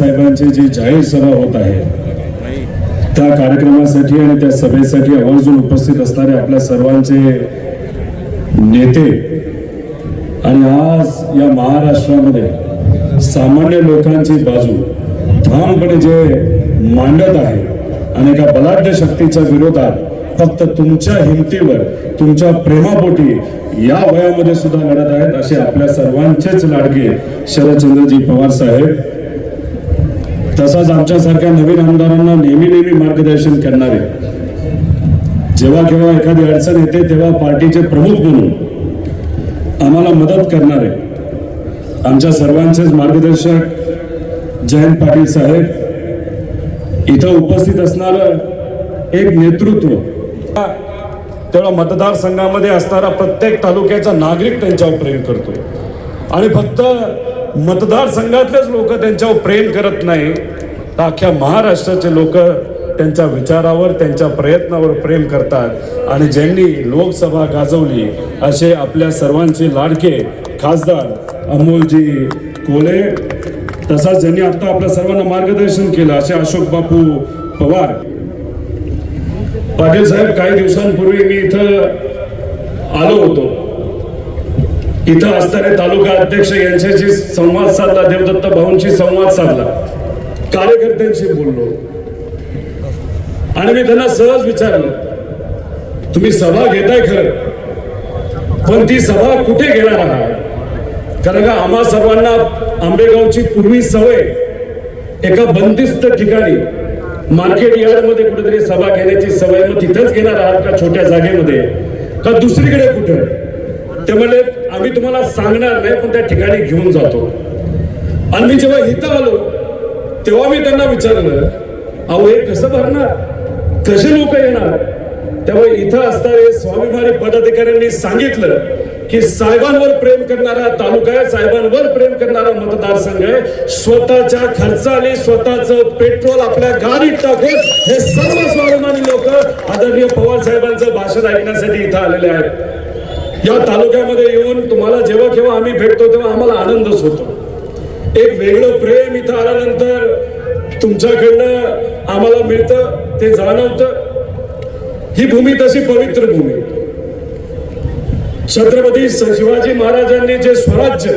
साहेबांची जी जाहीर सभा होत आहे त्या कार्यक्रमासाठी आणि त्या सभेसाठी आवर्जून उपस्थित असणारे आपल्या सर्वांचे नेते आणि आज या महाराष्ट्रामध्ये सामान्य लोकांची बाजू ठामपणे जे मांडत आहे आणि एका बलाढ्य शक्तीच्या विरोधात फक्त तुमच्या हिमतीवर तुमच्या प्रेमापोटी या वयामध्ये सुद्धा लढत आहेत असे आपल्या सर्वांचेच लाडके शरदचंद्रजी पवार साहेब तसाच आमच्यासारख्या नवीन आमदारांना नेहमी नेहमी मार्गदर्शन करणारे. जेव्हा केव्हा एखादी अडचण येते तेव्हा पार्टीचे प्रमुख म्हणून आम्हाला मदत करणारे. आमच्या सर्वांचेच मार्गदर्शक जयंत पाटील साहेब. इथं उपस्थित असणारं एक नेतृत्व. तेव्हा मतदारसंघामध्ये असणारा प्रत्येक तालुक्याचा नागरिक त्यांच्यावर प्रेम करतो. आणि फक्त मतदारसंघातलेच लोक त्यांच्यावर प्रेम करत नाही. तर अख्ख्या महाराष्ट्राचे लोक त्यांच्या विचारावर त्यांच्या प्रयत्नावर प्रेम करतात. आणि ज्यांनी लोकसभा गाजवली असे आपल्या सर्वांचे लाडके खासदार अमोलजी कोले तसाच ज्यांनी आता आपल्या सर्वांना मार्गदर्शन केलं असे अशोक बापू पवार. पाटील साहेब काही दिवसांपूर्वी मी इथं आलो होतो. इथं असणारे तालुका अध्यक्ष यांच्याशी संवाद साधला देवदत्त भाऊंशी संवाद साधला. कार्यकर्त्यांशी बोललो. आणि मी त्यांना सहज विचारलं तुम्ही सभा घेताय खरं? पण ती सभा कुठे घेणार आहात? कारण का आम्हा सर्वांना आंबेगावची पूर्वी सवय एका बंदिस्त ठिकाणी मार्केट यार्डमध्ये कुठेतरी सभा घेण्याची सवय मग तिथंच घेणार आहात का छोट्या जागेमध्ये? का दुसरीकडे कुठं? ते म्हणले आम्ही तुम्हाला सांगणार नाही पण त्या ठिकाणी घेऊन जातो. आणि मी जेव्हा इथं आलो तेव्हा मी त्यांना विचारलं अहो हे कसं भरणार? कसे लोक येणार? तेव्हा इथं असणारे स्वाभिमानी पदाधिकाऱ्यांनी सांगितलं की साहेबांवर प्रेम करणारा तालुका आहे साहेबांवर प्रेम करणारा मतदारसंघ आहे. स्वतःच्या खर्चाने स्वतःच पेट्रोल आपल्या गाडीत टाकून हे सर्व स्वाभिमानी लोक आदरणीय पवार साहेबांचं भाषण ऐकण्यासाठी इथं आलेले आहेत. या तालुक्यामध्ये येऊन तुम्हाला जेव्हा केव्हा आम्ही भेटतो तेव्हा आम्हाला आनंदच होतो. एक वेगळं प्रेम इथं आल्यानंतर तुमच्याकडनं आम्हाला मिळतं ते जाणवतं. ही भूमी तशी पवित्र भूमी. छत्रपती शिवाजी महाराजांनी जे स्वराज्य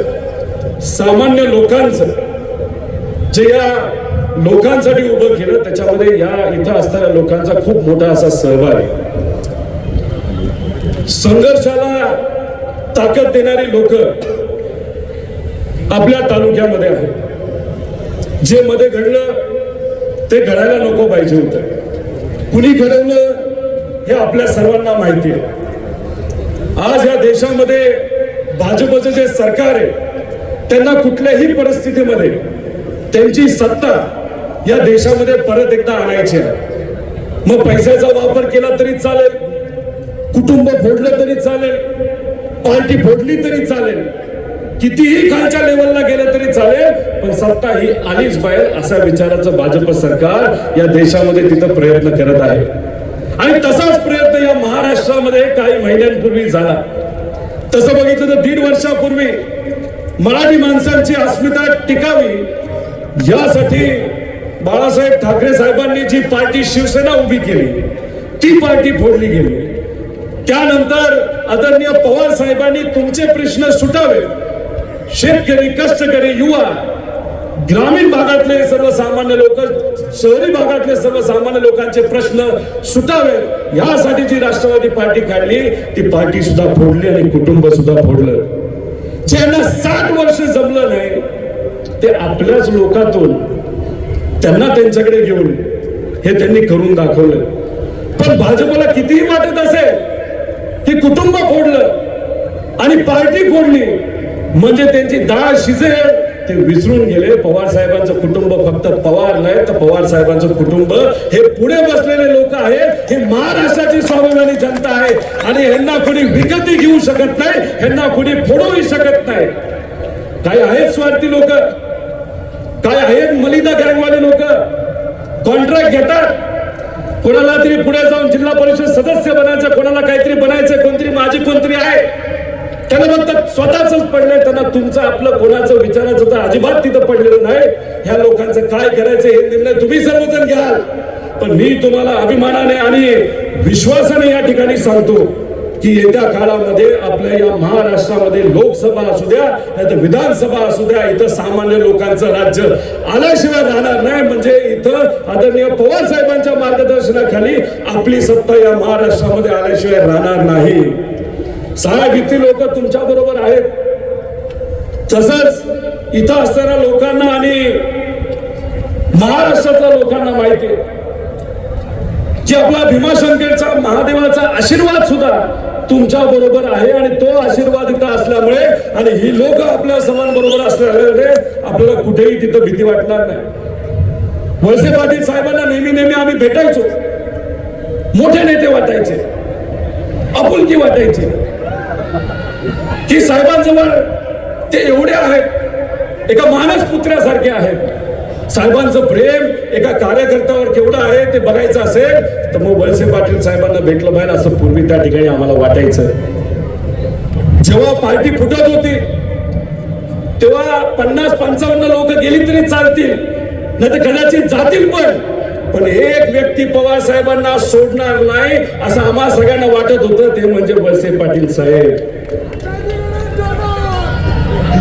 सामान्य लोकांचं जे या लोकांसाठी उभं केलं त्याच्यामध्ये या इथं असणाऱ्या लोकांचा खूप मोठा असा सहभाग आहे. संघर्षाला ताकद देणारी लोक आपल्या तालुक्यामध्ये आहेत. जे मध्ये घडलं ते घडायला नको पाहिजे होतं. कुणी घडवलं हे आपल्या सर्वांना माहिती आहे. आज या देशामध्ये भाजपचं जे सरकार आहे त्यांना कुठल्याही परिस्थितीमध्ये त्यांची सत्ता या देशामध्ये परत एकदा आणायची आहे. मग पैशाचा वापर केला तरी चालेल कुटुंब फोडलं तरी चालेल पार्टी फोडली तरी चालेल. कितीही खालच्या लेवलला गेलं तरी चालेल पण सत्ता ही आलीच बाहेर असा विचाराचं भाजप सरकार या देशामध्ये तिथं प्रयत्न करत आहे. आणि तसाच प्रयत्न या महाराष्ट्रामध्ये काही महिन्यांपूर्वी झाला. तसं बघितलं तर दीड वर्षापूर्वी मराठी माणसांची अस्मिता टिकावी यासाठी बाळासाहेब ठाकरे साहेबांनी जी पार्टी शिवसेना उभी केली ती पार्टी फोडली गेली. त्यानंतर आदरणीय पवार साहेबांनी तुमचे प्रश्न सुटावे. शेतकरी कष्टकरी युवा ग्रामीण भागातले सर्वसामान्य लोक शहरी भागातले सर्वसामान्य लोकांचे प्रश्न सुटावे. यासाठी जी राष्ट्रवादी पार्टी काढली ती पार्टी सुद्धा फोडली आणि कुटुंब सुद्धा फोडलं. ज्यांना साठ वर्ष जमलं नाही ते आपल्याच लोकातून त्यांना त्यांच्याकडे घेऊन हे त्यांनी करून दाखवलं. पण भाजपला कितीही वाटत असेल हे कुटुंब फोडलं आणि पार्टी फोडली. म्हणजे त्यांची डाळ शिजेल ते विसरून गेले. पवार साहेबांचं कुटुंब फक्त पवार नाही तर पवार साहेबांचं कुटुंब. हे पुढे बसलेले लोक आहेत. हे महाराष्ट्राची स्वाभिमानी जनता आहे. आणि ह्यांना कोणी विकती घेऊ शकत नाही ह्यांना कोणी फोडूही शकत नाही. काय आहेत स्वार्थी लोक? काय आहेत मलिदा गँगवाले लोक? कॉन्ट्रॅक्ट घेतात? कोणाला तरी पुढे जाऊन जिल्हा परिषद सदस्य बनायचं कोणाला काहीतरी बनायचं कोणतरी माझी कोणतरी आहे. त्यांना फक्त स्वतःच पडलंय त्यांना तुमचं आपलं कोणाचं विचारायचं तर अजिबात तिथं पडलेलं नाही. ह्या लोकांचं काय करायचं हे निर्णय तुम्ही सर्वजण घ्याल. पण मी तुम्हाला अभिमानाने आणि विश्वासाने या ठिकाणी सांगतो की येत्या काळामध्ये आपल्या या महाराष्ट्रामध्ये लोकसभा असू द्या नाहीतर विधानसभा असू द्या इथं सामान्य लोकांचं राज्य आल्याशिवाय राहणार नाही. म्हणजे इथं आदरणीय पवार साहेबांच्या मार्गदर्शनाखाली आपली सत्ता या महाराष्ट्रामध्ये आल्याशिवाय राहणार नाही. साहेब इथे लोक तुमच्या बरोबर आहेत. तसंच इथं असणाऱ्या लोकांना आणि महाराष्ट्रातल्या लोकांना माहिती आहे. जे आपला भीमाशंकरचा महादेवाचा आशीर्वाद सुद्धा तुमच्या बरोबर आहे आणि तो आशीर्वाद इथं असल्यामुळे आणि ही लोक आपल्या समांबरोबर असल्यामुळे आपल्याला कुठेही तिथं भीती वाटणार नाही. वळसे पाटील साहेबांना नेहमी नेहमी आम्ही भेटायचो. मोठे नेते वाटायचे. आपुलकी वाटायची. की साहेबांजवळ ते एवढे आहेत. एका मानस पुत्र्यासारखे आहेत. साहेबांचं प्रेम एका कार्यकर्त्यावर केवढं आहे ते बघायचं असेल तर मग वळसे पाटील साहेबांना भेटलं पाहिजे असं पूर्वी त्या ठिकाणी आम्हाला वाटायचं. जेव्हा पार्टी फुटत होती तेव्हा पन्नास पंचावन्न लोक गेली तरी चालतील नाही तर कदाचित जातील पण. पण एक व्यक्ती पवार साहेबांना सोडणार नाही असं आम्हा सगळ्यांना वाटत होतं ते म्हणजे वळसे पाटील साहेब.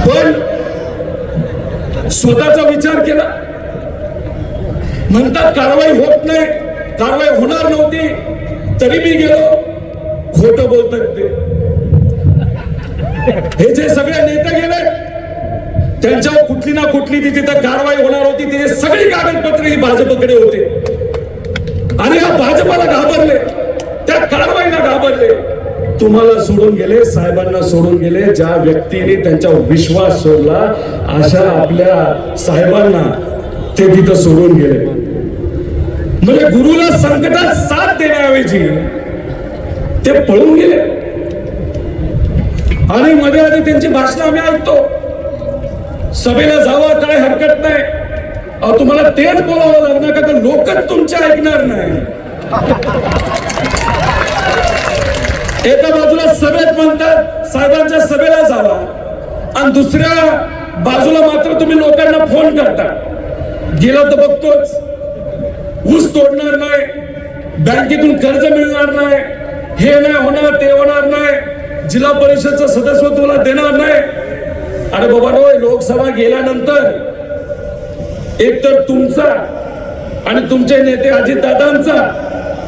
पण स्वतःचा विचार केला. म्हणतात कारवाई होत नाही कारवाई होणार नव्हती तरी मी गेलो. खोट बोलतात ते. हे जे सगळे नेते गेले त्यांच्यावर कुठली ना कुठली ती तिथं कारवाई होणार होती तिथे सगळी कागदपत्रे ही भाजपकडे होते. आणि हा भाजपाला घाबरले त्या कारवाईला घाबरले. तुम्हाला सोडून गेले साहेबांना सोडून गेले ज्या व्यक्तीने त्यांच्यावर विश्वास सोडला अशा आपल्या साहेबांना ते तिथं सोडून गेले. म्हणजे गुरुला संकटात साथ देण्याऐवजी ते पळून गेले. आणि मध्ये मध्ये त्यांची भाषण आम्ही ऐकतो. सभेला जावा काय हरकत नाही. अहो तुम्हाला तेच बोलावं लागणार का? तर लोकच तुमचे ऐकणार नाही? एका बाजूला सभेत म्हणतात साहेबांच्या सभेला जावा. आणि दुसऱ्या बाजूला मात्र तुम्ही लोकांना फोन करता. गेला तर बघतोच. ऊस तोडणार नाही बँकेतून कर्ज मिळणार नाही हे नाही होणार ते होणार नाही जिल्हा परिषदचं सदस्यत्व तुला देणार नाही. अरे बाबा नो लोकसभा गेल्यानंतर एक तर तुमचा आणि तुमचे नेते अजितदादांचा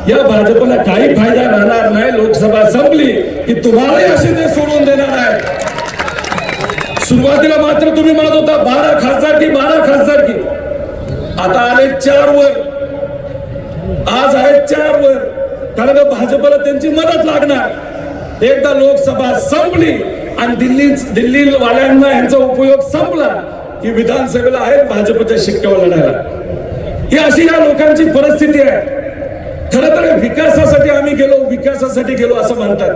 या भाजपला काही फायदा राहणार नाही. लोकसभा संपली की तुम्हालाही असे ते सोडून देणार आहे सुरुवातीला मात्र तुम्ही म्हणत होता बारा खासदार की बारा खासदार की. आता आले चार वर. आज आहेत चार वर कारण भाजपला त्यांची मदत लागणार. एकदा लोकसभा संपली आणि दिल्ली दिल्ली वाल्यांना यांचा उपयोग संपला की विधानसभेला आहेत भाजपच्या शिक्क्यावर लढायला. ही अशी या लोकांची परिस्थिती आहे. खर तर विकासासाठी आम्ही गेलो विकासासाठी गेलो असं म्हणतात.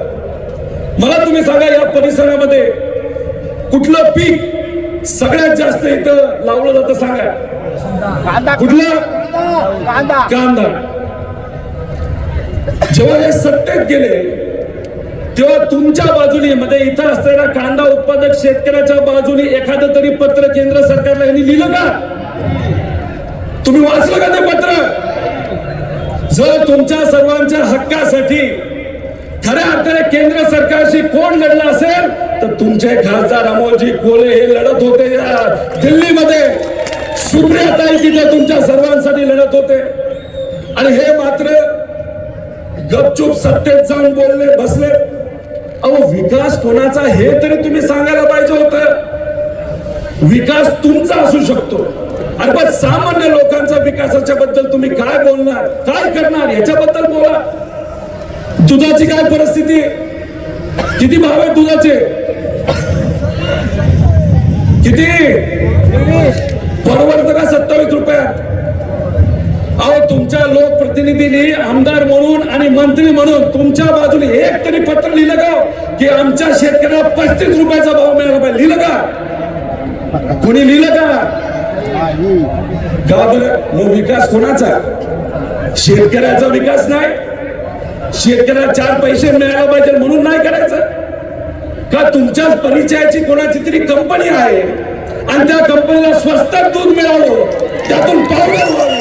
मला तुम्ही सांगा या परिसरामध्ये कुठलं पीक सगळ्यात जास्त इथं लावलं जातं सांगा. कुठलं? कांदा. कांदा. जेव्हा हे सत्तेत गेले तेव्हा तुमच्या बाजूने मध्ये इथं असलेल्या कांदा उत्पादक शेतकऱ्याच्या बाजूने एखादं तरी पत्र केंद्र सरकारला यांनी लिहिलं का? तुम्ही वाचलं का ते पत्र? जर तुमच्या सर्वांच्या हक्कासाठी खऱ्या अर्थाने केंद्र सरकारशी कोण लढलं असेल तर तुमचे खासदार अमोलजी कोले हे लढत होते दिल्लीमध्ये. सुप्रियाताई तिथे तुमच्या सर्वांसाठी लढत होते. आणि हे मात्र गपचूप सत्तेत जाऊन बोलले बसले. अहो विकास कोणाचा हे तरी तुम्ही सांगायला पाहिजे होतं. विकास तुमचा असू शकतो. अरे पण सामान्य लोकांचा विकासाच्या बद्दल तुम्ही काय बोलणार? काय करणार? याच्याबद्दल बोला. दुधाची काय परिस्थिती? किती भाव आहे दुधाचे? किती? परवडतं का सत्तावीस रुपयात? अहो तुमच्या लोकप्रतिनिधींनी आमदार म्हणून आणि मंत्री म्हणून तुमच्या बाजूने एक तरी पत्र लिहिलं का? की आमच्या शेतकऱ्याला पस्तीस रुपयाचा भाव मिळाला पाहिजे. लिहिलं का? कोणी लिहिलं का? का बरं? मग विकास कोणाचा? शेतकऱ्याचा विकास नाही. शेतकऱ्याला चार पैसे मिळायला पाहिजे म्हणून नाही करायचं. का तुमच्याच परिचयाची कोणाची तरी कंपनी आहे आणि त्या कंपनीला स्वस्तात दूध मिळावं त्यातून पावडर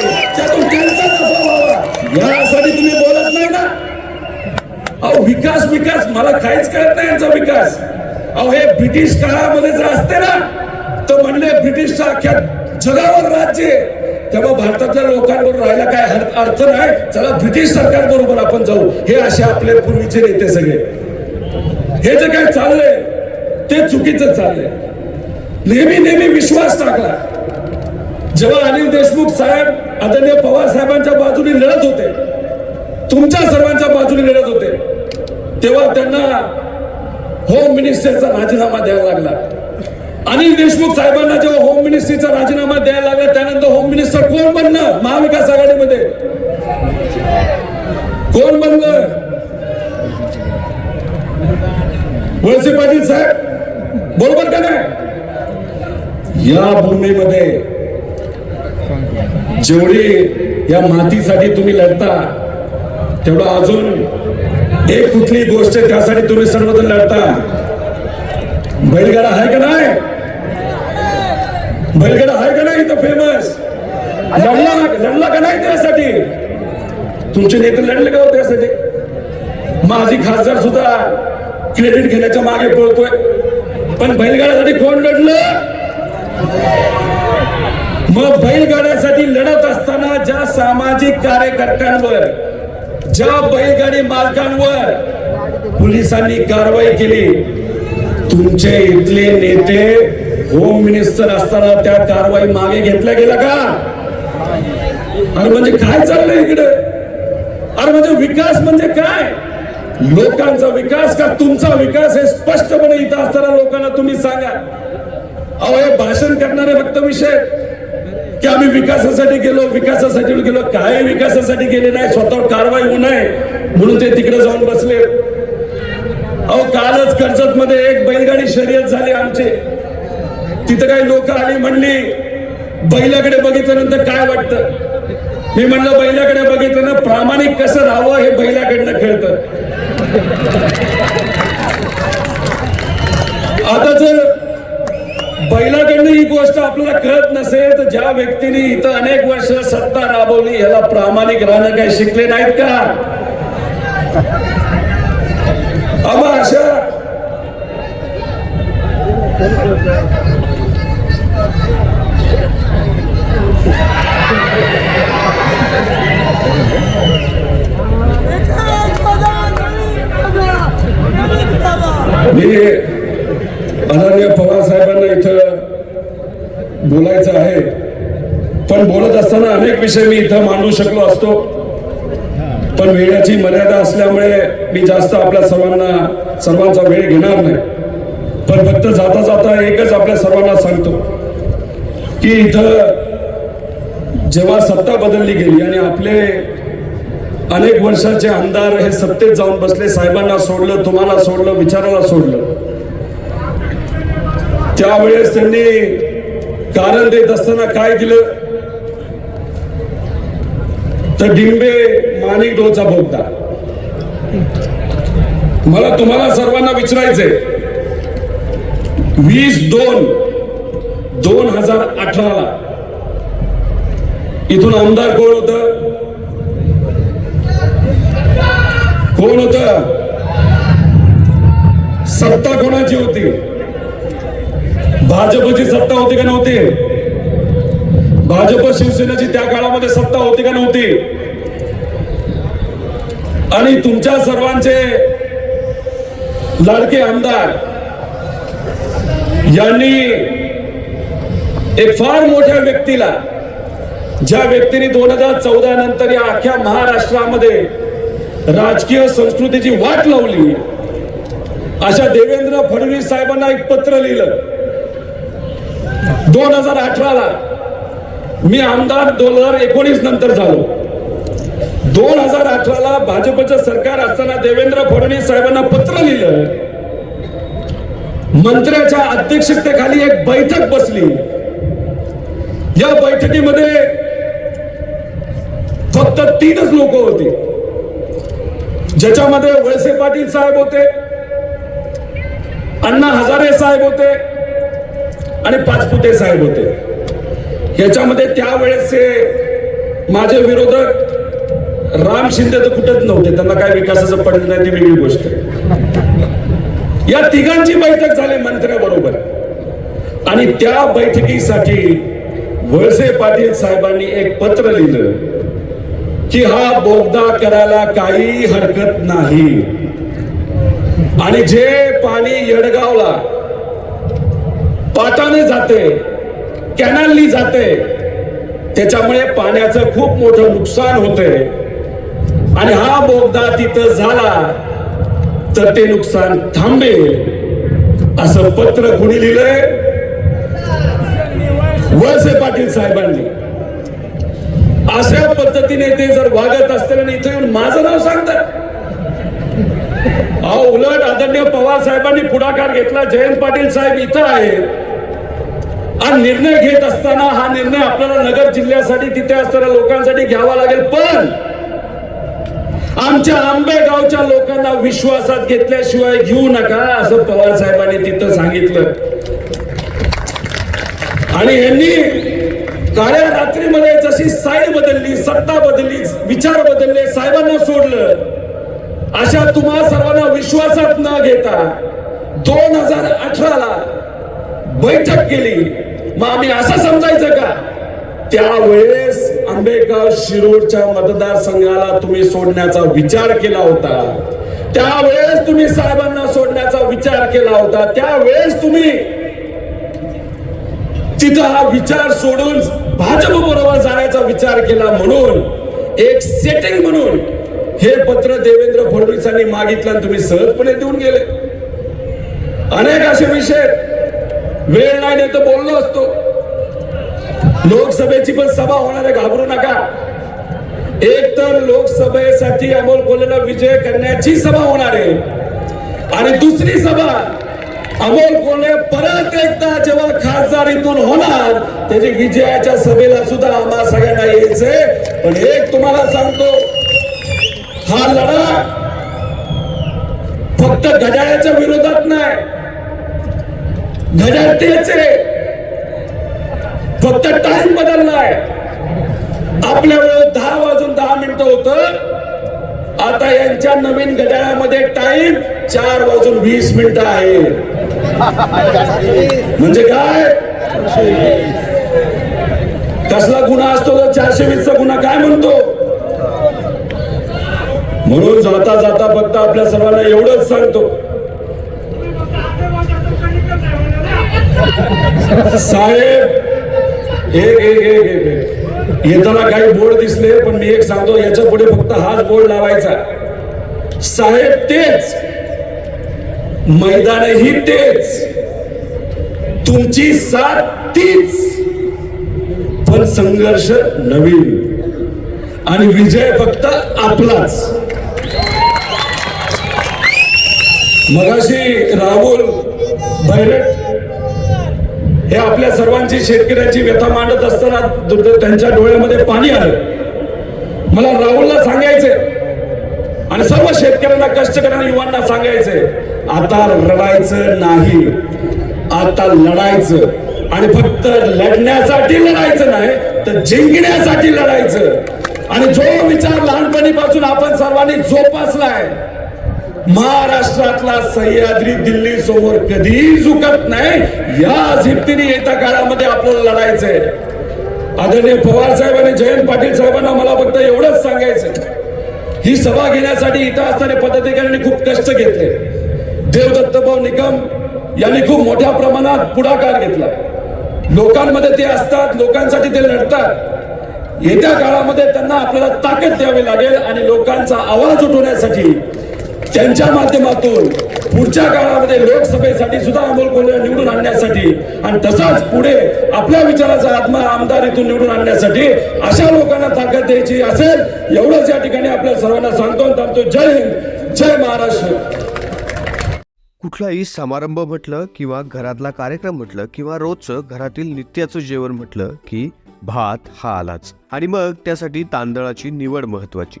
अहो विकास विकास. मला काहीच कळत नाही यांचा विकास. अहो हे ब्रिटिश काळामध्ये जर असते ना तर म्हणले ब्रिटिशच्या अख्ख्या जगावर राज्य तेव्हा भारतातल्या लोकांबरोबर राहायला काय अर्थ नाही. चला ब्रिटिश सरकार बरोबर आपण जाऊ. हे असे आपले पूर्वीचे नेते सगळे. हे जे काय चाललंय ते चुकीचं चाललंय. नेहमी नेहमी विश्वास टाकला. जेव्हा अनिल देशमुख साहेब आदरणीय पवार साहेबांच्या बाजूने लढत होते तुमच्या सर्वांच्या बाजूने लढत होते तेव्हा त्यांना होम मिनिस्टरचा राजीनामा द्यावा लागला. अनिल देशमुख साहेबांना जेव्हा होम मिनिस्ट्रीचा राजीनामा द्यायला लागला त्यानंतर होम मिनिस्टर कोण बनलं महाविकास आघाडीमध्ये. कोण बनलं वळसे पाटील साहेब बरोबर का नाही? या भूमीमध्ये जेवढी या मातीसाठी तुम्ही लढता तेवढं अजून एक कुठली गोष्ट आहे, त्यासाठी तुम्ही सर्वजण लढता. बैलगाडा आहे का नाही? बैलगाडा आहे का नाही इथं फेमस लढला लढला का नाही त्यासाठी? तुमचे नेते लढले का हो त्यासाठी? माझी खासदार सुद्धा क्रेडिट घेण्याच्या मागे पळतोय. पण बैलगाड्यासाठी कोण लढलं? मग बैलगाड्यासाठी लढत असताना ज्या सामाजिक कार्यकर्त्यांवर ज्या बैलगाडी मालकांवर पोलिसांनी कारवाई केली तुमचे इथले नेते होम मिनिस्टर असताना त्या कारवाई मागे घेतल्या गेल्या का? अरे म्हणजे काय चाललंय इकडे? अरे म्हणजे विकास म्हणजे काय? लोकांचा विकास का तुमचा विकास हे स्पष्टपणे इथं असताना लोकांना तुम्ही सांगा. अहो हे भाषण करणारे फक्त विषय. की आम्ही विकासासाठी गेलो विकासासाठी गेलो काय विकासासाठी गेले नाही स्वतःवर कारवाई होऊ नये म्हणून ते तिकडे जाऊन बसले. अहो कालच कर्जत मध्ये एक बैलगाडी शर्यत झाली आमची. तिथं काही लोक आली म्हणली बैलाकडे बघितल्यानंतर काय वाटतं? मी म्हणलं बैलाकडे बघितलं ना प्रामाणिक कसं राहावं हे बैलाकडनं कळतं. आता जर बैलाकडनं ही गोष्ट आपल्याला कळत नसेल तर ज्या व्यक्तीने इथं अनेक वर्ष सत्ता राबवली याला प्रामाणिक राहणं काही शिकले नाहीत का अशा मी आदरणीय पवार साहेबांना इथं बोलायचं आहे पण बोलत असताना अनेक विषय मी इथं मांडू शकलो असतो. पण वेळाची मर्यादा असल्यामुळे मी जास्त आपल्या सर्वांना सर्वांचा वेळ घेणार नाही. पण फक्त जाता जाता एकच आपल्या सर्वांना सांगतो की इथं जेव्हा सत्ता बदलली गेली आणि आपले अनेक वर्षाचे आमदार हे सत्तेत जाऊन बसले साहेबांना सोडलं तुम्हाला सोडलं विचाराला सोडलं त्यावेळेस त्यांनी कारण देत असताना काय दिलं? तर डिंबे माणिक डोचा बोगदा. मला तुम्हाला सर्वांना विचारायचंय. वीस दोन दोन हजार अठराला. इथून आमदार कोण होत? कोण होत? सत्ता कोणाची होती? भाजपची सत्ता होती का नव्हती? भाजप शिवसेनेची त्या काळामध्ये सत्ता होती का नव्हती? आणि तुमच्या सर्वांचे लाडके आमदार यांनी एक फार मोठ्या व्यक्तीला ज्या व्यक्तीने दोन हजार चौदा नंतर या अख्ख्या महाराष्ट्रामध्ये राजकीय संस्कृतीची वाट लावली अशा देवेंद्र फडणवीस साहेबांना एक पत्र लिहिलं. दोन हजार अठराला मी आमदार दोन हजार एकोणीस नंतर झालो. दोन हजार अठराला भाजपचं सरकार असताना देवेंद्र फडणवीस साहेबांना पत्र लिहिलं. मंत्र्याच्या अध्यक्षतेखाली एक बैठक बसली. या बैठकीमध्ये फक्त तीनच लोक होते. ज्याच्यामध्ये वळसे पाटील साहेब होते अण्णा हजारे साहेब होते आणि पाचपुते साहेब होते. याच्यामध्ये त्यावेळेसचे माझे विरोधक राम शिंदे तर कुठंच नव्हते. त्यांना काय विकासाचं पडलं नाही ती वेगळी गोष्ट. या तिघांची बैठक झाली मंत्र्याबरोबर. आणि त्या बैठकीसाठी वळसे पाटील साहेबांनी एक पत्र लिहिलं की हा बोगदा करायला काही हरकत नाही. आणि जे पाणी येडगावला पाटाने जाते कॅनलनी जाते. त्याच्यामुळे पाण्याचं खूप मोठं नुकसान होते आणि हा बोगदा तिथं झाला तर ते नुकसान थांबेल असं पत्र कुणी लिहिलंय? वळसे पाटील साहेबांनी. अशा पद्धतीने ते जर वागत असतील आणि इथे येऊन माझं नाव सांगतात. अहो उलट आदरणीय पवार साहेबांनी पुढाकार घेतला जयंत पाटील साहेब इथं आहेत. हा निर्णय घेत असताना हा निर्णय आपल्याला नगर जिल्ह्यासाठी तिथे असणाऱ्या लोकांसाठी घ्यावा लागेल. पण आमच्या आंबेगावच्या लोकांना विश्वासात घेतल्याशिवाय घेऊ नका असं पवार साहेबांनी तिथं सांगितलं. आणि यांनी काळ्या रात्रीमध्ये जशी साईड बदलली सत्ता बदलली विचार बदलले साहेबांना सोडलं अशा तुम्हा सर्वांना विश्वासात न घेता दोन हजार अठरा बैठक केली. मग आम्ही असं समजायचं का? त्यावेळेस आंबेगाव शिरूरच्या मतदारसंघाला तुम्ही सोडण्याचा विचार केला होता. त्यावेळेस तुम्ही साहेबांना सोडण्याचा विचार केला होता. त्यावेळेस तुम्ही तिथं हा विचार सोडून भाजप बरोबर जाण्याचा विचार केला म्हणून एक सेटिंग म्हणून हे पत्र देवेंद्र फडणवीसांनी मागितलं आणि तुम्ही सहजपणे देऊन गेले. अनेक असे विषय वेळ नाही नाही तर बोललो असतो. लोकसभेची पण सभा होणार आहे घाबरू नका. एक तर लोकसभेसाठी अमोल कोल्हेला विजय करण्याची सभा होणार आहे. आणि दुसरी सभा अमोल कोल्हे परत एकदा जेव्हा खासदारीतून होणार त्याची विजयाच्या सभेला सुद्धा आम्हा सगळ्यांना यायचंय. पण एक तुम्हाला सांगतो हा लढा फक्त घड्याळाच्या विरोधात नाही. घड्याळ तेच आहे फक्त टाइम बदललाय. आपल्या वेळ दहा वाजून दहा मिनिटं होत. आता यांच्या नवीन घड्याळामध्ये टाइम चार वाजून वीस मिनिटं आहे. म्हणजे काय? कसला गुन्हा असतो तर चारशे वीसचा गुन्हा काय म्हणतो? म्हणून जाता जाता फक्त आपल्या सर्वांना एवढंच सांगतो. साहेब एक एक एक येताना काही बोर्ड दिसले पण मी एक सांगतो याच्यापुढे फक्त हाच बोर्ड लावायचा. साहेब तेच. मैदानही तेच. तुमची साथ तीच. पण संघर्ष नवीन. आणि विजय फक्त आपलाच. मगाशी राहुल भैरट हे आपल्या सर्वांची शेतकऱ्यांची व्यथा मांडत असताना त्यांच्या डोळ्यामध्ये पाणी आलं. मला राहुलला सांगायचंय. आणि सर्व शेतकऱ्यांना कष्टकऱ्यांना युवांना सांगायचंय आता रडायचं नाही. आता लढायचं. आणि फक्त लढण्यासाठी लढायचं नाही तर जिंकण्यासाठी लढायचं. आणि जो विचार लहानपणीपासून आपण सर्वांनी जोपासलाय महाराष्ट्रातला सह्याद्री दिल्ली समोर कधीही झुकत नाही. या झिप्तीने येत्या काळामध्ये आपल्याला लढायचंय. आदरणीय पवार साहेब आणि जयंत पाटील साहेबांना मला फक्त एवढंच सांगायचं ही सभा घेण्यासाठी इथं असणाऱ्या पदाधिकाऱ्यांनी खूप कष्ट घेतले. देवदत्तभाऊ निकम यांनी खूप मोठ्या प्रमाणात पुढाकार घेतला. लोकांमध्ये ते असतात लोकांसाठी ते लढतात. येत्या काळामध्ये त्यांना आपल्याला ताकद द्यावी लागेल आणि लोकांचा आवाज उठवण्यासाठी त्यांच्या माध्यमातून पुढच्या काळामध्ये लोकसभेसाठी सुद्धा अमोल कोल्हे निवडून आणण्यासाठी आणि तसाच पुढे आपल्या विचाराचा आत्मा आमदारीतून निवडून आणण्यासाठी अशा लोकांना ताकद द्यायची असेल एवढंच या ठिकाणी आपल्या सर्वांना सांगतो थांबतो. जय हिंद जय महाराष्ट्र. कुठलाही समारंभ म्हटलं किंवा घरातला कार्यक्रम म्हटलं किंवा रोजचं घरातील नित्याचं जेवण म्हटलं की भात हा आलाच. आणि मग त्यासाठी तांदळाची निवड महत्वाची